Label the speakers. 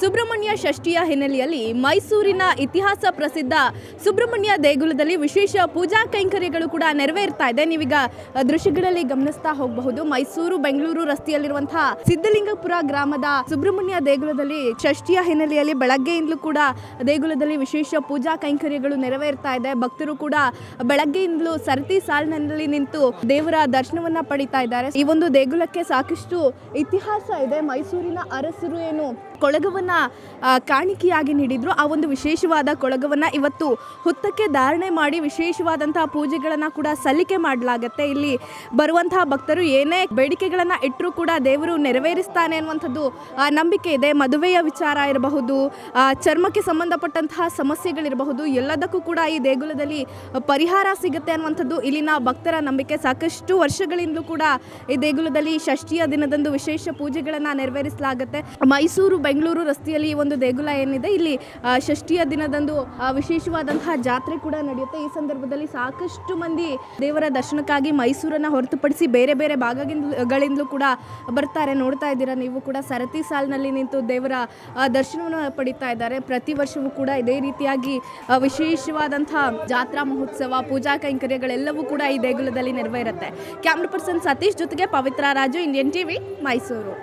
Speaker 1: ಸುಬ್ರಹ್ಮಣ್ಯ ಷಷ್ಠಿಯ ಹಿನ್ನೆಲೆಯಲ್ಲಿ ಮೈಸೂರಿನ ಇತಿಹಾಸ ಪ್ರಸಿದ್ಧ ಸುಬ್ರಹ್ಮಣ್ಯ ದೇಗುಲದಲ್ಲಿ ವಿಶೇಷ ಪೂಜಾ ಕೈಂಕರ್ಯಗಳು ಕೂಡ ನೆರವೇರ್ತಾ ಇದೆ. ನೀವೀಗ ದೃಶ್ಯಗಳಲ್ಲಿ ಗಮನಿಸ್ತಾ ಹೋಗಬಹುದು. ಮೈಸೂರು, ಬೆಂಗಳೂರು ರಸ್ತೆಯಲ್ಲಿರುವಂತಹ ಸಿದ್ದಲಿಂಗಪುರ ಗ್ರಾಮದ ಸುಬ್ರಹ್ಮಣ್ಯ ದೇಗುಲದಲ್ಲಿ ಷಷ್ಠಿಯ ಹಿನ್ನೆಲೆಯಲ್ಲಿ ಬೆಳಗ್ಗೆಯಿಂದಲೂ ಕೂಡ ದೇಗುಲದಲ್ಲಿ ವಿಶೇಷ ಪೂಜಾ ಕೈಂಕರ್ಯಗಳು ನೆರವೇರ್ತಾ ಇದೆ. ಭಕ್ತರು ಕೂಡ ಬೆಳಗ್ಗೆಯಿಂದಲೂ ಸರತಿ ಸಾಲಿನಲ್ಲಿ ನಿಂತು ದೇವರ ದರ್ಶನವನ್ನ ಪಡಿತಾ ಇದ್ದಾರೆ. ಈ ಒಂದು ದೇಗುಲಕ್ಕೆ ಸಾಕಷ್ಟು ಇತಿಹಾಸ ಇದೆ. ಮೈಸೂರಿನ ಅರಸರು ಏನು ಕೊಳಗವನ್ನ ಕಾಣಿಕೆಯಾಗಿ ನೀಡಿದ್ರು. ಆ ಒಂದು ವಿಶೇಷವಾದ ಕೊಳಗವನ್ನು ಇವತ್ತು ಹುತ್ತಕ್ಕೆ ಧಾರಣೆ ಮಾಡಿ ವಿಶೇಷವಾದಂತಹ ಪೂಜೆಗಳನ್ನು ಕೂಡ ಸಲ್ಲಿಕೆ ಮಾಡಲಾಗತ್ತೆ. ಇಲ್ಲಿ ಬರುವಂತಹ ಭಕ್ತರು ಏನೇ ಬೇಡಿಕೆಗಳನ್ನು ಇಟ್ಟರೂ ಕೂಡ ದೇವರು ನೆರವೇರಿಸ್ತಾನೆ ಅನ್ನುವಂಥದ್ದು ನಂಬಿಕೆ ಇದೆ. ಮದುವೆಯ ವಿಚಾರ ಇರಬಹುದು ಚರ್ಮಕ್ಕೆ ಸಂಬಂಧಪಟ್ಟಂತಹ ಸಮಸ್ಯೆಗಳಿರಬಹುದು. ಎಲ್ಲದಕ್ಕೂ ಕೂಡ ಈ ದೇಗುಲದಲ್ಲಿ ಪರಿಹಾರ ಸಿಗುತ್ತೆ ಅನ್ನುವಂಥದ್ದು ಇಲ್ಲಿನ ಭಕ್ತರ ನಂಬಿಕೆ. ಸಾಕಷ್ಟು ವರ್ಷಗಳಿಂದಲೂ ಕೂಡ ಈ ದೇಗುಲದಲ್ಲಿ ಷಷ್ಠಿಯ ದಿನದಂದು ವಿಶೇಷ ಪೂಜೆಗಳನ್ನು ನೆರವೇರಿಸಲಾಗುತ್ತೆ. ಮೈಸೂರು, ಬೆಂಗಳೂರು ರಸ್ತೆಯಲ್ಲಿ ಈ ಒಂದು ದೇಗುಲ ಏನಿದೆ, ಇಲ್ಲಿ ಷಷ್ಠಿಯ ದಿನದಂದು ವಿಶೇಷವಾದಂತಹ ಜಾತ್ರೆ ಕೂಡ ನಡೆಯುತ್ತೆ. ಈ ಸಂದರ್ಭದಲ್ಲಿ ಸಾಕಷ್ಟು ಮಂದಿ ದೇವರ ದರ್ಶನಕ್ಕಾಗಿ ಮೈಸೂರನ್ನು ಹೊರತುಪಡಿಸಿ ಬೇರೆ ಬೇರೆ ಭಾಗಗಳಿಂದಲೂ ಕೂಡ ಬರ್ತಾರೆ. ನೋಡ್ತಾ ಇದ್ದೀರಾ ನೀವು ಕೂಡ ಸರತಿ ಸಾಲಿನಲ್ಲಿ ನಿಂತು ದೇವರ ದರ್ಶನವನ್ನು ಪಡಿತಾ ಇದ್ದಾರೆ. ಪ್ರತಿ ವರ್ಷವೂ ಕೂಡ ಇದೇ ರೀತಿಯಾಗಿ ವಿಶೇಷವಾದಂತಹ ಜಾತ್ರಾ ಮಹೋತ್ಸವ, ಪೂಜಾ ಕೈಂಕರ್ಯಗಳೆಲ್ಲವೂ ಕೂಡ ಈ ದೇಗುಲದಲ್ಲಿ ನೆರವೇರುತ್ತೆ. ಕ್ಯಾಮ್ರಾ ಪರ್ಸನ್ ಸತೀಶ್ ಜೊತೆಗೆ ಪವಿತ್ರ ರಾಜು, ಇಂಡಿಯನ್ ಟಿವಿ, ಮೈಸೂರು.